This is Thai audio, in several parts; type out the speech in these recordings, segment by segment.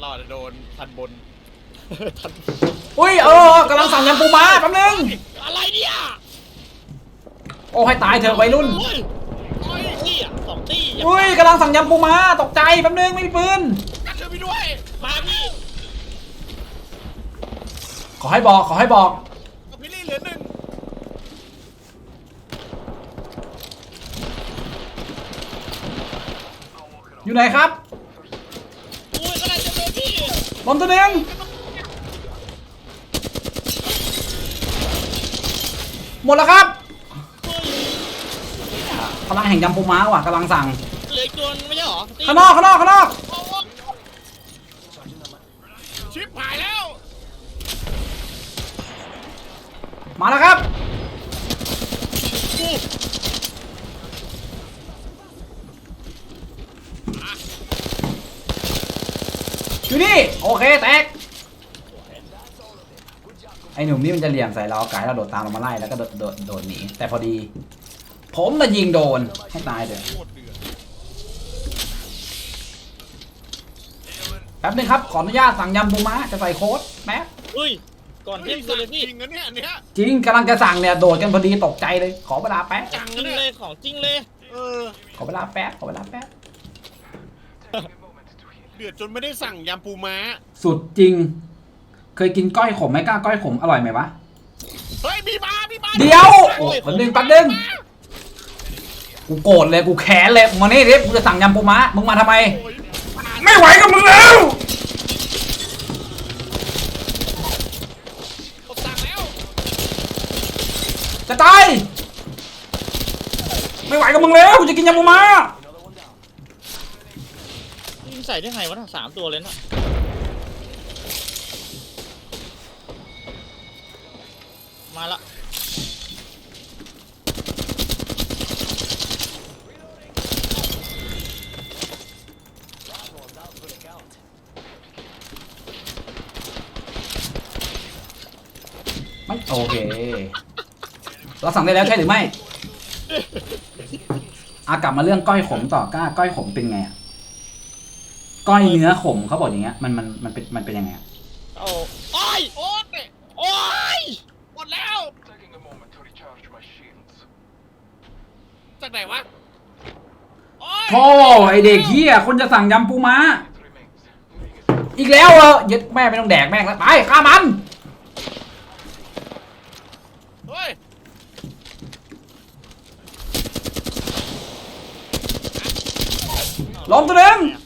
เราอาจจะโดนทันบน ทันอุ้ยเออกำลังสั่งยำปูม้าแป๊บนึง อะไรเนี่ยโอ้ให้ตายเถอะวัยรุ่น โอ้ยโอ้ยนี่อะสองตี้อย่าอุ้ยกำลังสั่งยำปูม้าตกใจแป๊บนึงไม่มีปืน ช่วยพี่ด้วย มาพี่ขอให้บอกขอให้บอกเอาพี่ลี่เหลือหนึ่งอยู่ไหนครับ โอ้ยก็ได้จะเลย พี่ลมตัวหนึ่งหมดแล้วครับเฮ้ยพลังแห่งยำปูม้าว่ะกำลังสั่งเหลืออีกตัวนึงไม่ใช่เหรอตี้ข้างนอกข้างนอกข้างนอกโอ้โหชิปหายแล้ว มาแล้วครับ อยู่นี่ โอเค แตก ไอ้หนุ่มนี่มันจะเหลี่ยมใส่เราไก่เราโดดตามเรามาไล่แล้วก็โดดโดดโดดหนี แต่พอดี ผมมายิงโดน ให้ตายเถอะโคตรเดือดแป๊บนึงครับ ขออนุญาตสั่งยำปูม้าจะใส่โค้ดแป๊บเฮ้ย ก่อนเที่ยงคืนเลยพี่จริงนะเนี่ยอันเนี้ยจริงกำลังจะสั่งเนี่ย โดดกันพอดีตกใจเลย ขอเวลาแป๊บจังเลยของจริงเลย เออ ขอเวลาแป๊บขอเวลาแป๊บ เดือดจนไม่ได้สั่งยำปูม้า สุดจริง เคยกินก้อยขมไหมกล้าก้อยขมอร่อยไหมวะ เฮ้ยมีมามีมาเดี๋ยวโอ้แป๊บนึงแป๊บนึง กูโกรธเลยกูแค้นเลยมึงมานี่ดิกูจะสั่งยำปูม้ามึงมาทำไม โอ้ยไม่ไหวกับมึงแล้วผมสั่งแล้วจะตายไม่ไหวกับมึงแล้วกูจะกินยำปูม้ายิง ใส่ได้ไงวะน่ะสามตัวเลยนะมาละไม่โอเค เราสั่งได้แล้วใช่หรือไม่ อากลับมาเรื่องก้อยขมต่อก้าก้อยขมเป็นไงอะ ก้อยเนื้อขมเขาบอกอย่างเงี้ยมันมันมันเป็นมันเป็นยังไงอะเอาโอ้ยโอ๊ยโอ้ยหมดแล้ว Taking a moment to recharge my shields. จากไหนวะโอ๊ยโธ่ไอเด็กเฮียคนจะสั่งยำปูม้า It remains. อีกแล้วเออยึดแม่ไม่ต้องแดกแม่งแล้วไปฆ่ามัน เฮ้ยล้มตัวหนึ่งเหลื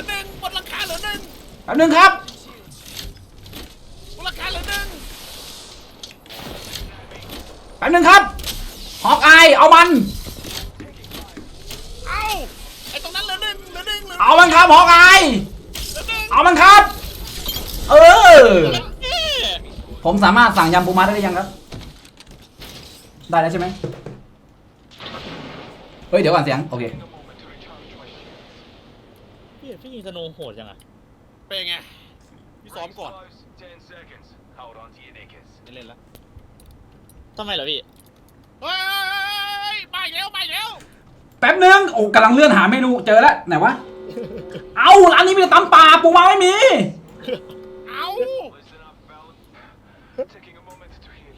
อหนึ่งบนหลังคาเหลือหนึ่งแป๊บนึงครับ บนหลังคาเหลือหนึ่งแป๊บนึงครับ ฮอกอาย เอามัน เอาไอ้ตรงนั้นเหลือหนึ่งเหลือหนึ่งเหลือเอามันครับ ฮอกอาย เหลือหนึ่งเอามันครับ เออ เอ๊ะผมสามารถสั่งยำปูม้าได้หรือยังครับ ได้แล้วใช่ไหมเฮ้ย เดี๋ยวก่อนเสียง โอเค A moment to recharge my shields. พี่พี่ยิงสโนว์โหดจังอะเป็นไงพี่ซ้อมก่อน Close. Ten seconds. Hold on to your knickers. ไม่เล่นละทำไมเหรอพี่ เฮ้ยมาอีกแล้วมาอีกแล้วแป๊บนึงโอ้กำลังเลื่อนหาเมนูเจอแล้วไหนวะ เอาร้านนี้มีแต่ตำป่าปูม้าไม่มี เอา Listen up, fella. Taking a moment to heal.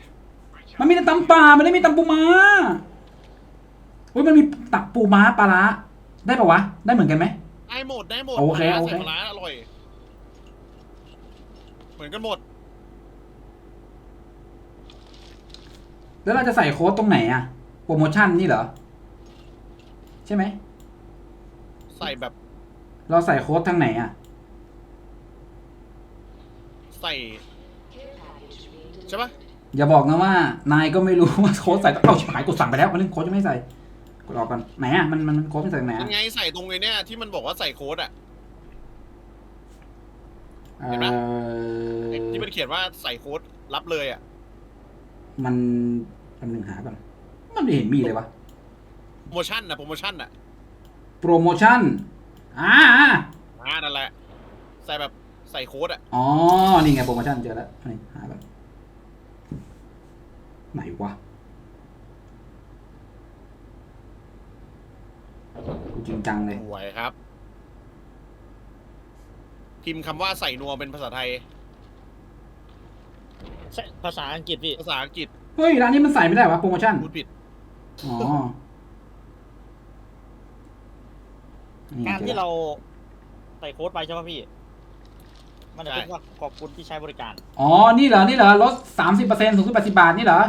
มัน Recharge. มีแต่ตำป่ามันไม่มีตำปูม้าเฮ้ยมันมีตับปูม้าปลาร้าได้ปะวะ ได้เหมือนกันไหม ได้หมดได้หมดโอเคโอเคใส่ปลาร้าอร่อย เหมือนกันหมด แล้วเราจะใส่โค้ดตรงไหนอะโปรโมชั่นนี่เหรอ ใช่ไหม ใส่แบบเราใส่โค้ดทางไหนอะใส่ใช่ปะอย่าบอกนะว่า นายก็ไม่รู้ว่าโค้ดใส่ต้องเอาชิบหายกดสั่งไปแล้วมันเรื่องโค้ดจะไม่ใส่ กดออกก่อนไหนอะมันมันมันโค้ดไม่ใส่ตรงไหนยัอะงไงใส่ตรงไอ้เนี่ยที่มันบอกว่าใส่โค้ดอะ เห็นไหม เอ่ไอ้อที่มันเขียนว่าใส่โค้ดรับเลยอะ มันมันหนึ่งหาก่อนมันไม่เห็นมีเลยวะโปรโมชั่นนะโปรโมชั่นอะโปรโมชั่นอ่าอ่าอ่านั่นแหละ ใส่แบบใส่โค้ดอะ อ๋อนี่ไงโปรโมชั่นเจอแล้วนี่หาก่อนไหนวะ จริงจังเลยสวยครับ พิมพ์คำว่าใส่นัวเป็นภาษาไทย ใช่ภาษาอังกฤษพี่ ภาษาอังกฤษเฮ้ย ร้านนี้มันใส่ไม่ได้วะโปรโมชั่น พูดผิด อ๋อนี่การเจอที่แล้วเราใส่โค้ดไปใช่ป่ะพี่ มันจะเป็นว่าขอบคุณที่ใช้บริการอ๋อ นี่เหรอ นี่เหรอ ลดสามสิบเปอร์เซ็นต์สูงสุดแปดสิบบาทนี่เหรอ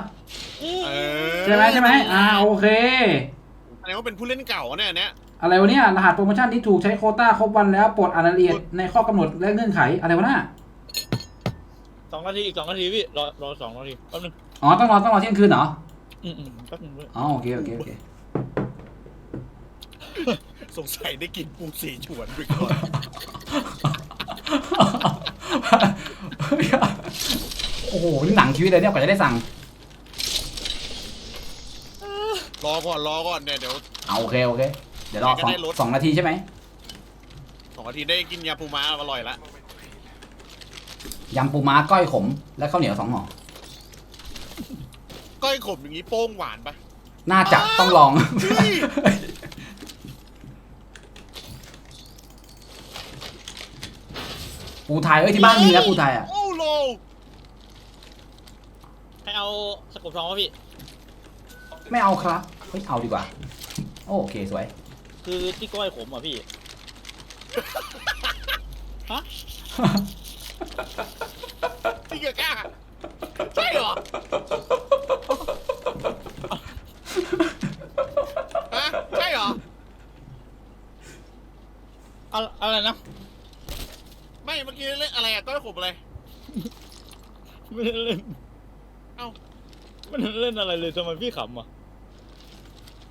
เออใช่ไหมใช่ไหมอ่า โอเค แสดงว่าเป็นผู้เล่นเก่าเนี่ยอันเนี้ย อะไรวะเนี่ยรหัสโปรโมชั่นที่ถูกใช้โควต้าครบวันแล้วโปรดอ่านรายละเอียดในข้อกำหนดและเงื่อนไขอะไรวะน่ะสองนาทีอีกสองนาทีพี่รอรอสองนาทีแป๊บนึงอ๋อต้องรอต้องรอเที่ยงคืนเหรออืมอืมแป๊บนึงพี่อ๋อโอเคโอเคโอเคสงสัยได้กินปูสีฉวนไปก่อนโอ้โหนี่หนังชีวิตเลยเนี่ยกว่าจะได้สั่งรอก่อนรอก่อนเนี่ยเดี๋ยวเอาโอเคโอเคเดี๋ยวรอสองจะได้ลดสองนาทีใช่ไหมสองนาทีได้กินยาปูม้าอร่อยละยำปูม้าก้อยขม และข้าวเหนียวสองห่อก้อยขมอย่างนี้โป้งหวานปะน่าจะต้องลอง เฮ้ยปูไทยเอ้ยที่บ้านมีแล้วปูไทยอะ โอ้โลให้เอาสกปรกทองป่ะพี่ ไม่เอาครับ เฮ้ยเอาดีกว่า โอเคสวย คือที่ก้อยขมอะพี่ ฮะ จริงเหรอกล้าใช่เหรอ ฮะ ใช่เหรอ อะอะไรนะ ไม่เมื่อกี้เล่นอะไรอะก้อยขมอะไร ไม่ได้เล่นเอ้า ไม่ได้เล่นอะไรเลยทำไมพี่ขำอะ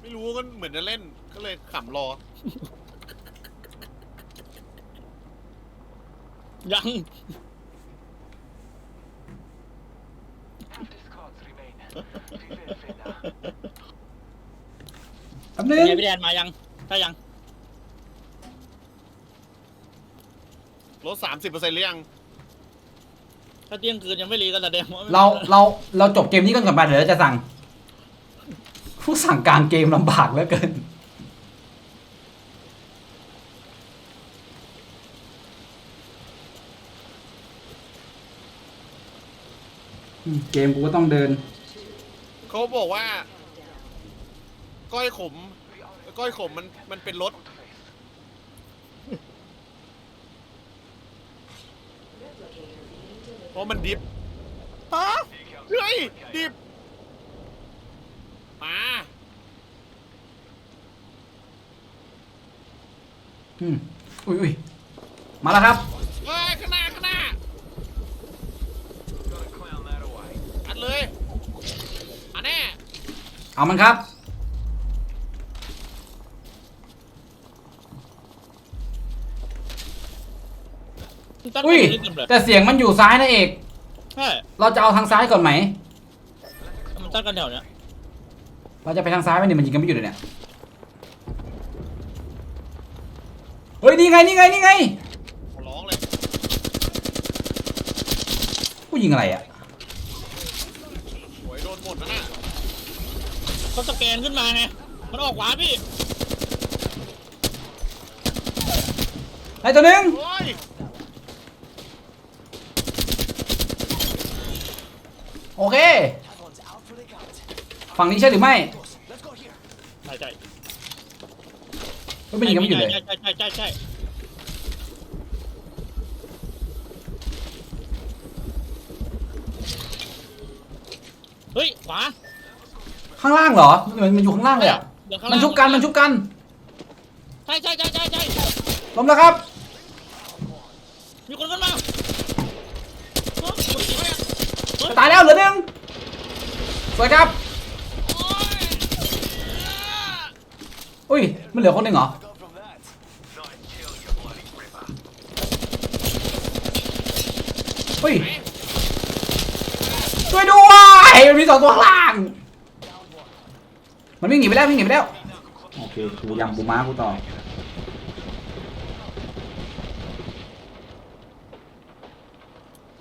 ไม่รู้ก็เหมือนจะเล่นก็ เลยขำรอ ยัง Half discards remain. Vive Fena. แป๊บนึงเมียพี่แดนมายังถ้ายังลดสามสิบเปอร์เซ็นต์หรือยัง ถ้าเที่ยงคืนยังไม่รีก็แสดงว่าไม่เราเราเราจบเกมนี้ก่อนก่อนไปเดี๋ยวเราจะสั่ง ผู้สั่งกลางเกมลำบากเหลือเกิน เกมกูก็ต้องเดิน เขาบอกว่า ก้อยขม ก้อยขมมันมันเป็นรสเพราะมันดิบฮะเฮ้ยดิบมาอืมอุ้ยอุ้ยมาแล้วครับ เอามันครับตั้งอุ้ยแต่เล่นเลยแต่เสียงมันอยู่ซ้ายนะเอก ใช่เราจะเอาทางซ้ายก่อนไหม มันตั้งกันแถวเนี้ยเราจะไปทางซ้ายไหมเนี่ยมันยิงกันไม่หยุดเลยเนี่ย เฮ้ยนี่ไงนี่ไงนี่ไง ขอร้องเลย ผู้ยิงอะไรอะ หวยโดนหมดแล้วน่ะ เขาสแกนขึ้นมาไง มันออกขวาพี่ ไอ้ตัวหนึ่งโอ้ย โอเค ฝั่งนี้ใช่หรือไม่ใช่ใช่เฮ้ยมันยิงกันไม่หยุดเลยใช่ใช่ใช่ใช่ใช่เฮ้ย ขวา ข้างล่างเหรอมันมันอยู่ข้างล่างเลยอะเดี๋ยวข้างมันล่างชุบกันมันชุบกันใช่ใช่ใช่ใช่ใช่ล้มแล้วครับมีคนขึ้นมาเฮ้ยคนขี่ไหมอะเฮ้ยจะตายแล้วเหลือหนึ่งสวยครับอุ้ยมันเหลือคนหนึ่งเหรอ Nice kill, you bloody ripper. อุ้ยช่วยด้วยมันมีสองตัวข้างล่าง มันวิ่งหนีไปแล้ววิ่งหนีไปแล้วโอเคกูยังกูม้ากูต่อ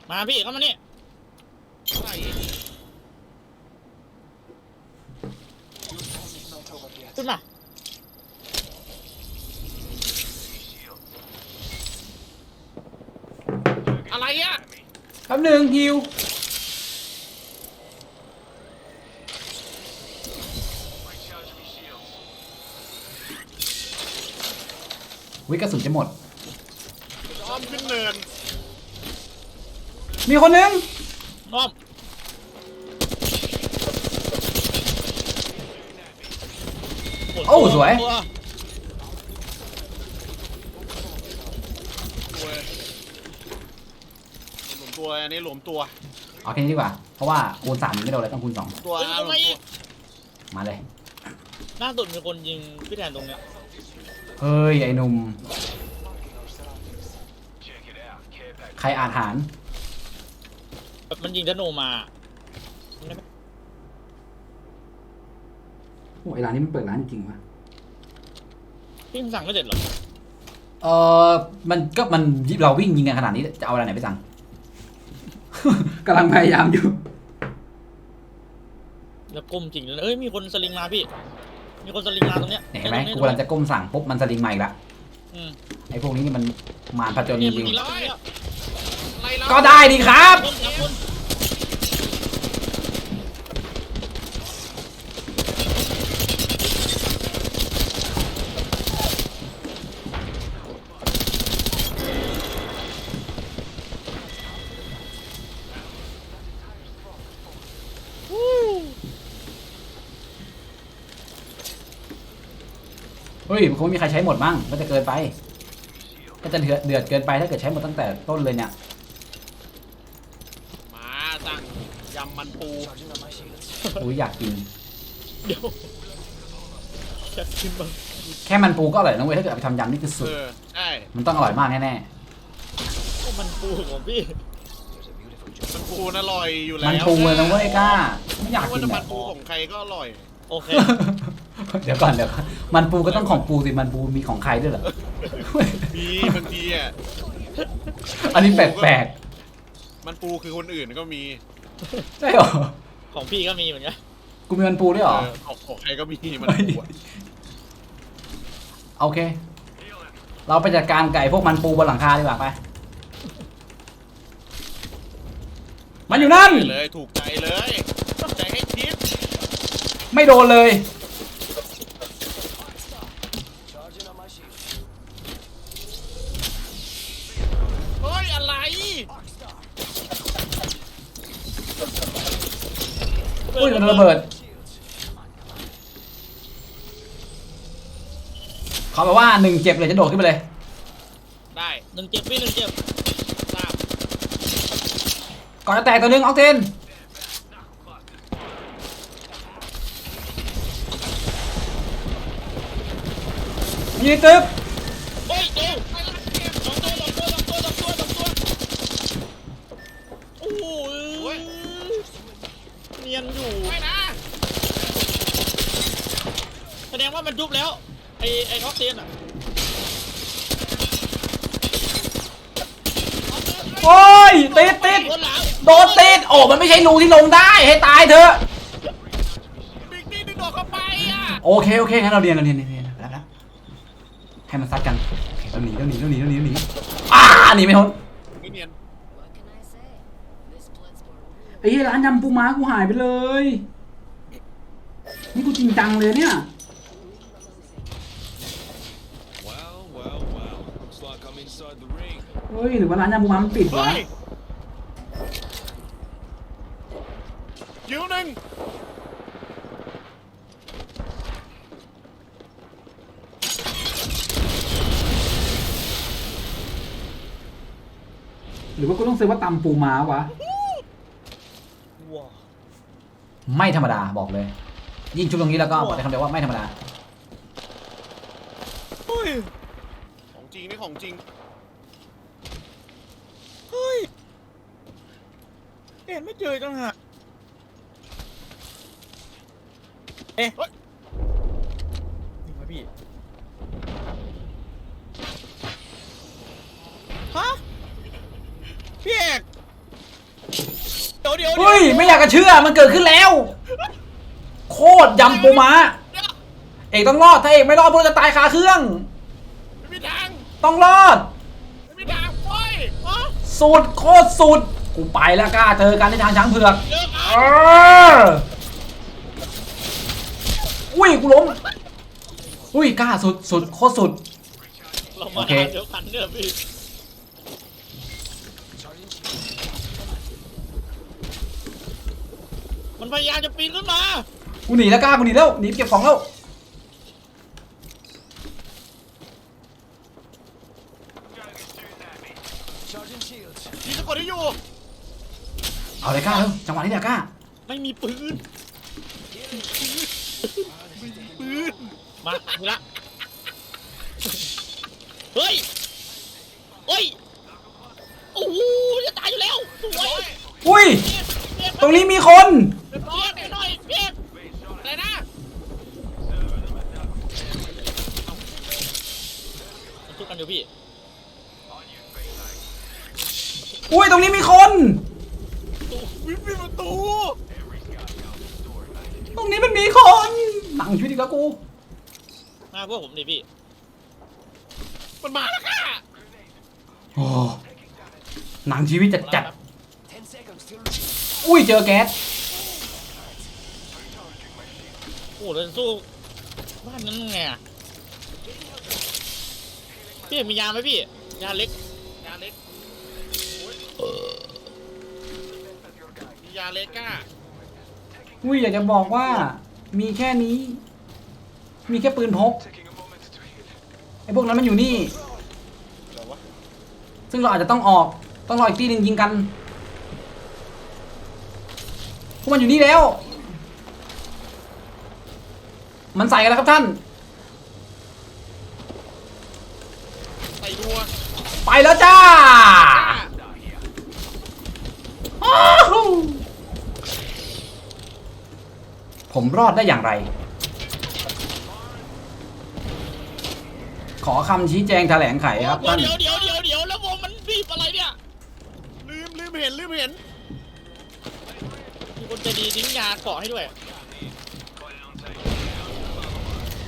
มาพี่เข้ามานี่ใช่ขึ้นมาป๊บหนึ่งฮิว Recharge me shields. วิกระสุนจะหมด อ้อมขึ้นเนินมีคนหนึงอ้อมโอ้สวย ตัวตัวหลวมตัวอันนี้หลวมตัวเอาแค่นี้ดีกว่า เพราะว่าคูณสามมันไม่โดนเลยต้องคูณสองตัวเฮ้ยหลตรวงมไหนตัอีวกมาเลยล่าสุดมีคนยิงพี่แทนตรงเนี้ย เฮ้ย ไอ้หนุ่ม Check it out. Care package. ใครอาหารแบบมันยิงธนูมา โอ้ยร้านนี้มันเปิดร้านจริงวะพี่สั่งไม่เสร็จเหรอ เออมันก็มันเราวิ่งยิงกันขนาดนี้จะเอาอะไรไหนไปสั่ง กำลังพยายามอยู่ แล้วก้มจริงเลยเอ้ยมีคนสลิงมาพี่ มีคนสลิงมาตรงเนี้ยเห็นไหมตรงกูกำลังจะก้มสั่งปุ๊บมันสลิงใหม่ละอืมไอ้พวกนี้นี่มันมารผจญจเนี่ยมันริงยิงแล้วตรงเนี้ยไล่เราๆก็ได้ดีครับ คนสามคน ยมันคงไม่มีใครใช้หมดมั้งก็จะเกินไป ก็จะเดือดเดือดเกินไปถ้าเกิดใช้หมดตั้งแต่ต้นเลยเนี่ยมาสั่งยำมันปูอุ้ยอยากกิน เดี๋ยวจะกินบ้างแค่มันปูก็อร่อยนะเว้ยถ้าเกิดเอาไปทำยำนี่คือสุด เออใช่มันต้องอร่อยมากแน่โอ้มันปูของพี่มันปูน่ะอร่อยอยู่ๆแล้วมันปูเลยนะเว้ยกล้าไม่อยากว่ากินแต่แบมันบปูของใครก็อร่อย โอเค เดี๋ยวก่อนเดี๋ยวก่อนมันปูก็ต้องของปูสิมันปูมีของใครด้วยเหรอ มีบางทีอะอันนี้แปลกมันปูคือคนอื่นก็มีๆใช่เหรอ ของพี่ก็มีเหมือนกันกูมีมันปูด้วยเหรอ เออของของใครก็มีมันปูอะโอเค เราไปจัดการไก่พวกมันปูบนหลังคาดีกว่าไป มันอยู่นั่น เลยถูกใจเลยใจให้ทิปไม่โดนเลย นระเบิดเขาบอกว่าหนึ่งเจ็บเลยจะโดดขึ้นไปเลย ได้หนึ่งเจ็บพี่หนึ่งเจ็บทราบก่อนจะแตกตัวหนึงออกเทนมีในตึก โอ้ยเดี๋ยวสองตัวสองตัวสองตัวสองตัวสองตัวโอ้ยเนี ยนอยู่ไม่นะแสดงว่ามันยุบแล้วไอไอออกเซนอะโอ้ยติดติดคนหลังโดนติดโอ้มันไม่ใช่รูที่ลงได้ให้ตายเถอะบิ๊กนี่ดึงโดดเข้าไปอะโอเคโอเคงั้นเราเรียนเราเรียนเรียนเรียนแล้วแล้วให้มันซัดกันโอเคเราหนีเราหนีเราหนีเราหนีเราหนีอ่าหนีไม่พ้นไม่เนียน ไอ้เหี้ยร้านยำปูม้ากูหายไปเลย นี่กูจริงจังเลยเนี่ย Well, well, well. Looks like I'm inside the ring. เฮ้ยหรือว่าร้านยำปูม้ามันปิดเฮ้วะยคิวหนึ่งหรือว่ากูต้องซื้อว่าตำปูม้าวะว้าว ไม่ธรรมดาบอกเลย ยิ่งชุดตรงนี้แล้วก็บอกได้คำเดียวว่าไม่ธรรมดาเฮ้ยของจริงนี่ของจริงเฮ้ยเห็นไม่เจอจังหะเอ๊ะเฮ้ย นี่มาพี่ ฮะ พี่เอกเดี๋ ยวเดี๋ยวเฮ้ยไม่อยากจะเชื่อมันเกิดขึ้นแล้ว โคตรยำปูม้าเดี๋ยวเอกต้องรอดถ้าเอกไม่รอดพวกเราจะตายคาเครื่อง ไม่มีทางต้องรอด ไม่มีทางโอ้ยอ๋อสุดโคตรสุด กูไปแล้วกล้าเจอกันในทางช้างเผือกเยอะคเอรับออุ้ยกูล้มอุ้ยกล้าสุดสุดโคตรสุด เราโอมาเคทางเดียวกันเนี่ยพี่ มันพยายามจะปีนขึ้นมา กูหนีแล้วกล้ากูหนีแล้วหนีไปเก็บของแล้วยิงสะกดให้อยู่ เอาเลยกล้าเร็วจังหวะนี้เดี๋ยวกล้าไม่มีปืนปืน มาดูละ เฮ้ย เฮ้ย โอ้โหจะตายอยู่แล้วสวยอุ้ยเพียกตรงนี้มีคน เพียกไปหน่อยเพียก อะไรนะ มันทุกกันอยู่พี่ อุ้ยตรงนี้มีคน วิ่งปิดประตูตรงนี้มันมีคนหนังชีวิตอีกแล้วกูมาพวกผมดิพี่ มันมาแล้วค่ะโอ้หนังชีวิตจัดจัดๆอุ้ยเจอแก๊สโอ้โหเราจะสู้บ้านนั้นไงอะ พี่มียาไหมพี่ ยาเล็ก ยาเล็กมียาเล็กก้าอุ้ยอยากจะบอกว่า มีแค่นี้ มีแค่ปืนพก Taking a moment to heal. ไอ้พวกนั้นมันอยู่นี่ เดี๋ยววะซึ่งเราอาจจะต้องออกต้องรออีกตีหนึ่งยิงกันพวกมันอยู่นี่แล้ว มันใส่กันแล้วครับท่าน ใส่ดัวไปแล้วจ้าอ้าวผมรอดได้อย่างไร ขอคำชี้แจงแถลงไขครับเดี๋ยท่าวนเดี๋ยวเดี๋ยวเดี๋ยวเดี๋ยวแล้ววงมันบีบอะไรเนี่ย ลืมลืมเห็นลืมเห็น มีคนใจดีทิ้งยาเกาะให้ด้วย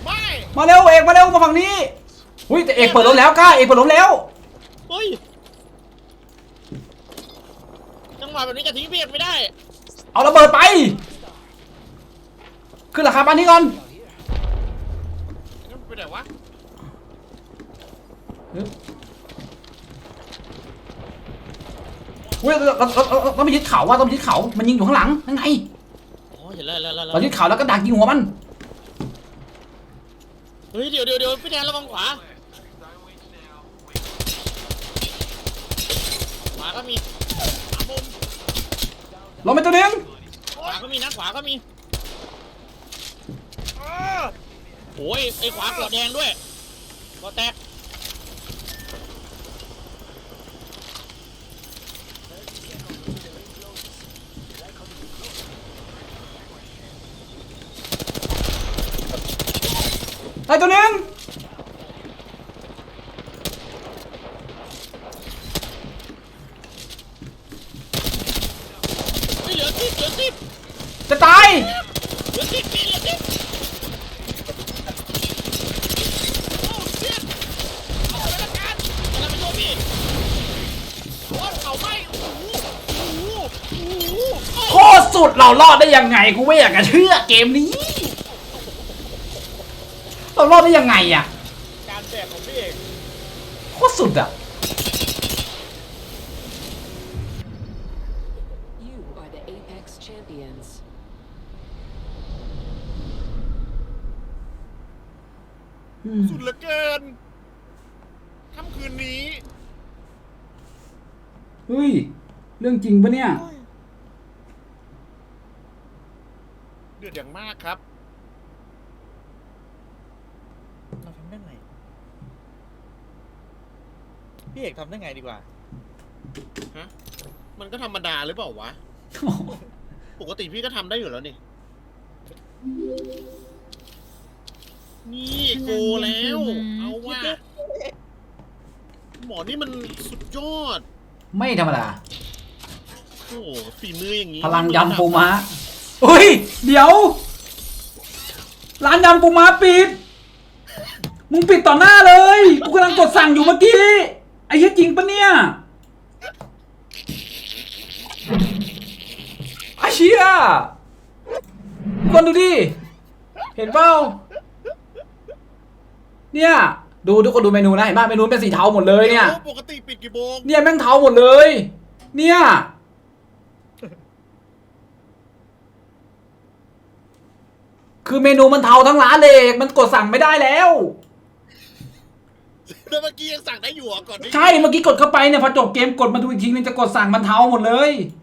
ไม่ มาเร็วเอกมาเร็วมาฝั่งนี้ อุ้ยแต่เอกเปิดรถแล้วกล้าเอกเปิดรถแล้วเฮ้ยจังหวะแบบนี้จะทิ้งเพียกไม่ได้เอาระเบิดไป ขึ้นราคาบ้านนี้ก่อนนี่มันไปไหนวะอุ้ยเราเราเราเราต้องไปยึดเขาว่าต้องไปยึดเขามันยิงอยู่ข้างหลังนั่นไงอ๋อเห็นแล้วแล้วแล้วเรายึดเขาแล้วก็ดักยิงหัวมันเฮ้ยเดี๋ยวเดี๋ยวเดี๋ยวพี่แทนระวังขวา ขวาก็มีขวามุมลงไปตัวหนึงขวาก็มีนะขวาก็มีเออโอ้ยไอ้ขวาเกาะแดงด้วยเกาะแตกได้ตัวหนึง เฮ้ยเหลือสิบเหลือสิบ จะตาย เหลือสิบพี่เหลือสิบโอ้เชี่ยเอาไปละกันกำลังไปช่วยพี่โอ้ยเขาไหม้โอ้โหโอ้โหโอ้โห โคตรสุด เรารอดได้ยังไงกูไม่อยากจะเชื่อเกมนี้ เรารอดได้ยังไงอะการแจกของพี่เอกโคตรสุดอะ You are the Apex champions. อืมสุดเหลือเกินค่ำคืนนี้ เฮ้ย เรื่องจริงปะเนี่ยเดือดอย่างมาก ครับ เราทำได้ไง พี่เอกทำได้ไงดีกว่าฮะมันก็ธรรมดาหรือเปล่าวะ ปกติพี่ก็ทำได้อยู่แล้วนี่ นี่โกแล้ว เอาว่า หมอนี่มันสุดยอด ไม่ธรรมดา โอ้โหฝีมืออย่างนี้พลังยำปูม้าอุ้ย เดี๋ยว ร้านยำปูม้าปิด มึงปิดต่อหน้าเลย กูกำลังกดสั่งอยู่เมื่อกี้ ไอ้เหี้ยจริงปะเนี่ยชี่ยทุกคนดูดิ เห็นเปล่า เนี่ย ดูทุกคนดูเมนูนะ เห็นป่ะเมนูเป็นสีเทาหมดเลยเนี่ย ปกติปิดกี่โมง เนี่ยแม่งเทาหมดเลย เนี่ย คือเมนูมันเทาทั้งร้านเลยมันกดสั่งไม่ได้แล้ว แล้วเมื่อกี้ยังสั่งได้อยู่เหรอก่อนที่ใช่เมื่อกี้กดเข้าไปเนี่ยพอจบเกมกดมาดูอีกทีนึงจะกดสั่งมันเทาหมดเลยโ